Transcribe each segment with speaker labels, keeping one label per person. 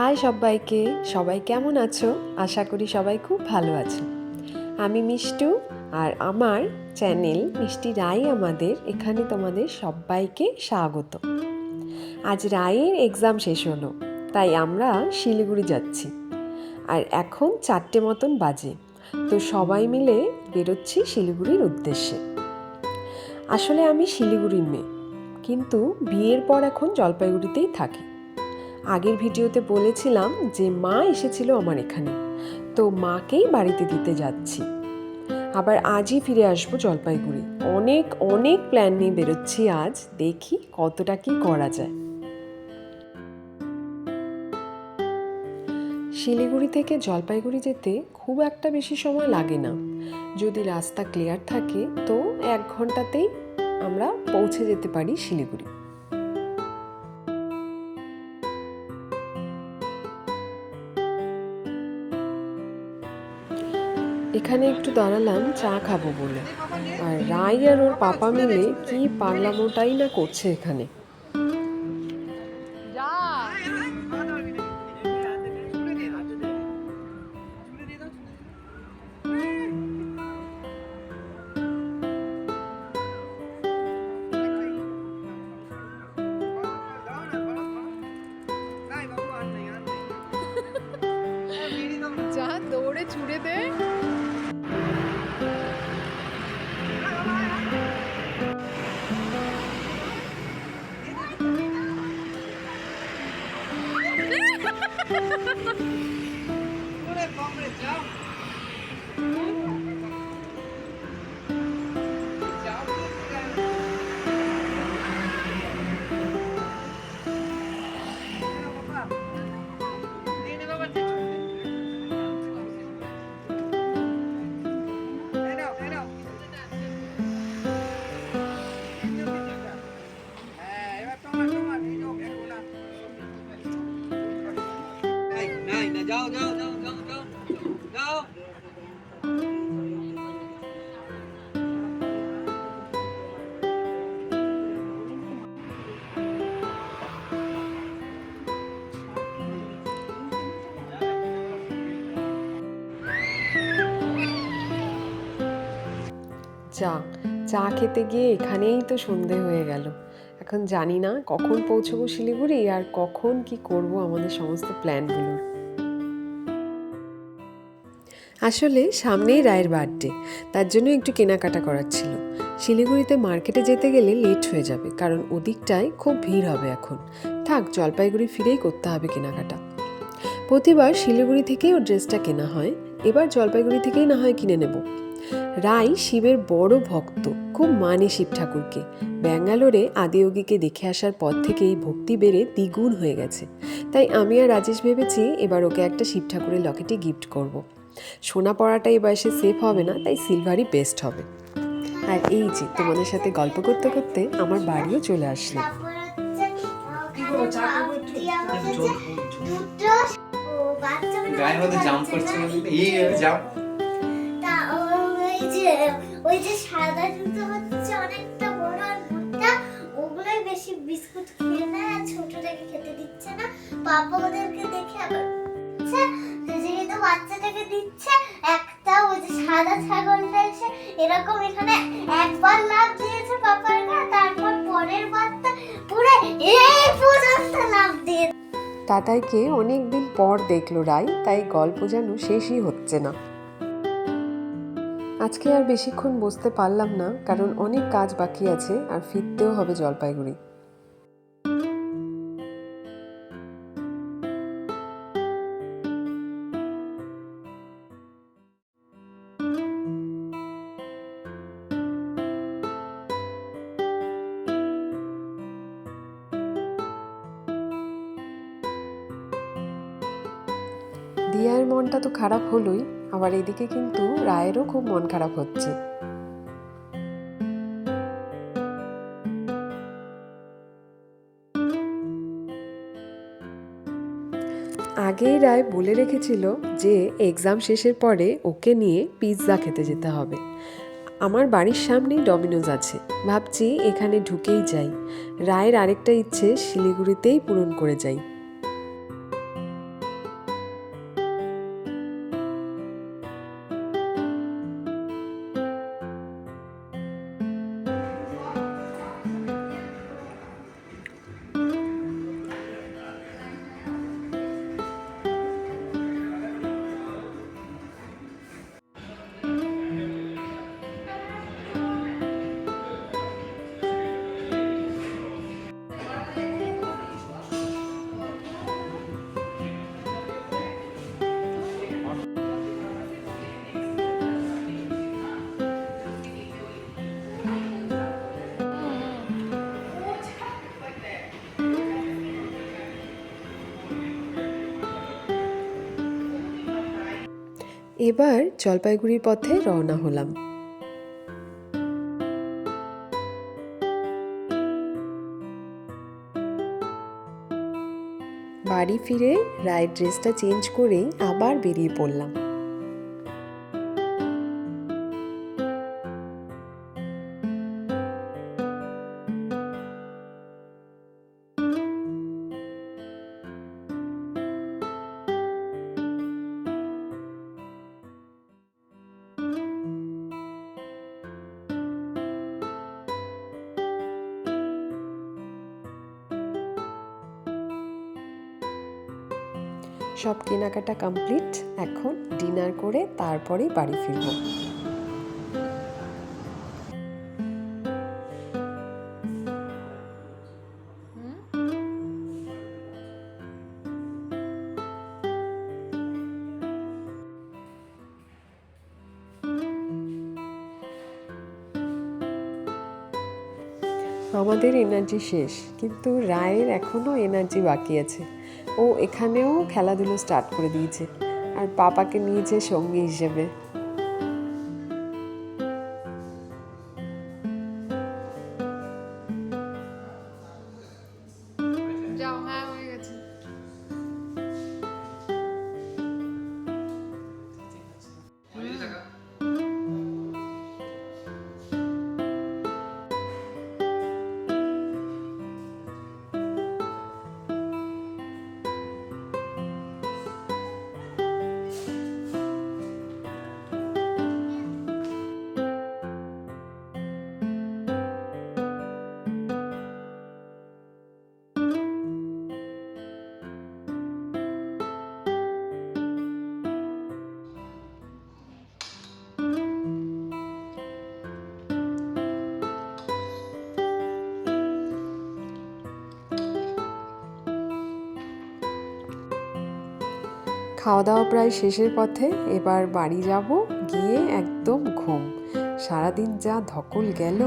Speaker 1: High সবাইকে, সবাই কেমন আছো? আশা করি সবাই খুব ভালো আছো আমি মিষ্টু আর আমার চ্যানেল মিষ্টি রায় আমাদের এখানে তোমাদের সবাইকে স্বাগত। আজ রায়ের এক্সাম শেষ হলো, তাই আমরা শিলিগুড়ি যাচ্ছি। আর এখন চারটে মতন বাজে, তো সবাই মিলে বেরোচ্ছি শিলিগুড়ির উদ্দেশ্যে। আসলে আমি শিলিগুড়ির মেয়ে, কিন্তু বিয়ের পর এখন জলপাইগুড়িতেই থাকি। আগের ভিডিওতে বলেছিলাম যে মা এসেছিল আমার এখানে। তো মাকেই বাড়িতে দিতে যাচ্ছি। আবার আজই ফিরে আসব জলপাইগুড়ি। অনেক অনেক প্ল্যান নিয়ে বেরোচ্ছি আজ। দেখি কতটা কি করা যায়। শিলিগুড়ি থেকে জলপাইগুড়ি যেতে খুব একটা বেশি সময় লাগে না। যদি রাস্তা ক্লিয়ার থাকে, তো এক ঘন্টাতেই আমরা পৌঁছে যেতে পারি শিলিগুড়ি। এখানে একটু দাঁড়ালাম, চা খাব বলে। আর রাই আর ওর পাপা মিলে কি পাগলামোটাই না করছে এখানে।
Speaker 2: Can doğru çüredi. Buraya kongres ya.
Speaker 1: চা চা খেতে গিয়ে এখানেই তো সন্ধে হয়ে গেল। এখন জানি না কখন পৌঁছবো শিলিগুড়ি আর কখন কি করব আমাদের সমস্ত প্ল্যানগুলো আসলে সামনেই রায়ের বার্থডে, তার জন্য একটু কেনাকাটা করার ছিল। শিলিগুড়িতে মার্কেটে যেতে গেলে লেট হয়ে যাবে, কারণ ওদিকটায় খুব ভিড় হবে এখন। থাক, জলপাইগুড়ি ফিরেই করতে হবে কেনাকাটা। প্রতিবার শিলিগুড়ি থেকেই ওর ড্রেসটা কেনা হয়, এবার জলপাইগুড়ি থেকেই না হয় কিনে নেব। রাই শিবের বড় ভক্ত, খুব মানে শিব ঠাকুরকে। ব্যাঙ্গালোরে আদিয়োগীকে দেখে আসার পর থেকে এই ভক্তি বেড়ে দ্বিগুণ হয়ে গেছে। তাই আমি আর রাজেশ ভেবেছি এবার ওকে একটা শিব ঠাকুরের লকেটে গিফট করব। সোনা পড়াটা এই বয়সে সেফ হবে না তাই সিলভারই বেস্ট হবে। আর এই যে তোমাদের সাথে গল্প করতে করতে আমার বাড়িও চলে আসলো
Speaker 2: গায়ের মধ্যে জাম্প করছে এই জাম্প
Speaker 3: ওই যে সাদা জুতো হচ্ছে অনেকটা বড় ওগুলোই বেশি বিস্কুট খেয়ে নেয় ছোটটাকে খেতে দিচ্ছে না পাপা ওদেরকে দেখে আবার বাচ্চাটাকে দিচ্ছে একটা ওই যে সাদা ছাগলটা এসে এরকম এখানে একবার লাভ দিয়েছে পাপার গা তারপর পরের বারটা পুরো এই পর্যন্ত লাভ দিয়ে
Speaker 1: তাতাইকে অনেক দিন পর দেখল রাই, তাই গল্প যেন শেষই হচ্ছে না। আজকে আর বেশিক্ষণ বসতে পারলাম না, কারণ অনেক কাজ বাকি আছে, আর ফিরতেও হবে জলপাইগুড়ি। দিয়ার মনটা তো খারাপ হলোই, আবার এদিকে কিন্তু রায়েরও খুব মন খারাপ হচ্ছে। আগেই রায় বলে রেখেছিল যে এক্সাম শেষের পরে ওকে নিয়ে পিৎজা খেতে যেতে হবে। আমার বাড়ির সামনেই ডমিনোজ আছে, ভাবছি এখানে ঢুকেই যাই। রায়ের আরেকটা ইচ্ছে শিলিগুড়িতেই পূরণ করে যাই। এবার জলপাইগুড়ির পথে রওনা হলাম। বাড়ি ফিরে রায়ের ড্রেসটা চেঞ্জ করেই আবার বেরিয়ে পড়লাম। সব কেনাকাটা কমপ্লিট এখন ডিনার করে তারপরেই বাড়ি ফিরবো। আমাদের এনার্জি শেষ, কিন্তু রায়ের এখনও এনার্জি বাকি আছে। ও এখানেও খেলাধুলো স্টার্ট করে দিয়েছে। আর পাপাকে নিয়েছে সঙ্গী হিসেবে। খাওয়া দাওয়া প্রায় শেষের পথে এবার বাড়ি যাব, গিয়ে একদম ঘুম। সারাদিন যা ধকল গেল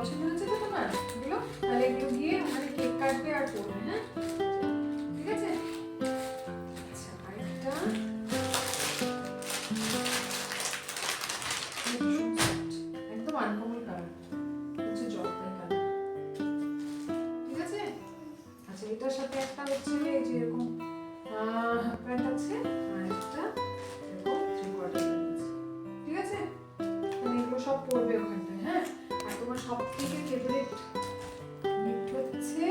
Speaker 4: পছন্দ হয়েছে তো তোমার? এগুলো? তাহলে এগুলো গিয়ে ওখানে কেক কাটবে আর পরবে হ্যাঁ? ঠিক আছে? আচ্ছা একদম কালার ঠিক আছে? আচ্ছা এটার সাথে একটা একটা ঠিক আছে? মানে সব আর তোমার সব থেকে ফেভারিট মিট হচ্ছে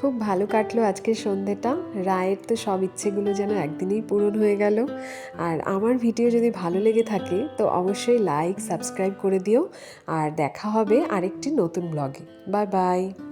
Speaker 1: খুব ভালো কাটলো আজকের সন্ধেটা রায়ের তো সব ইচ্ছেগুলো যেন একদিনেই পূরণ হয়ে গেল। আর আমার ভিডিও যদি ভালো লেগে থাকে, তো অবশ্যই লাইক, সাবস্ক্রাইব করে দিও। আর দেখা হবে আরেকটি নতুন ব্লগে। Bye bye.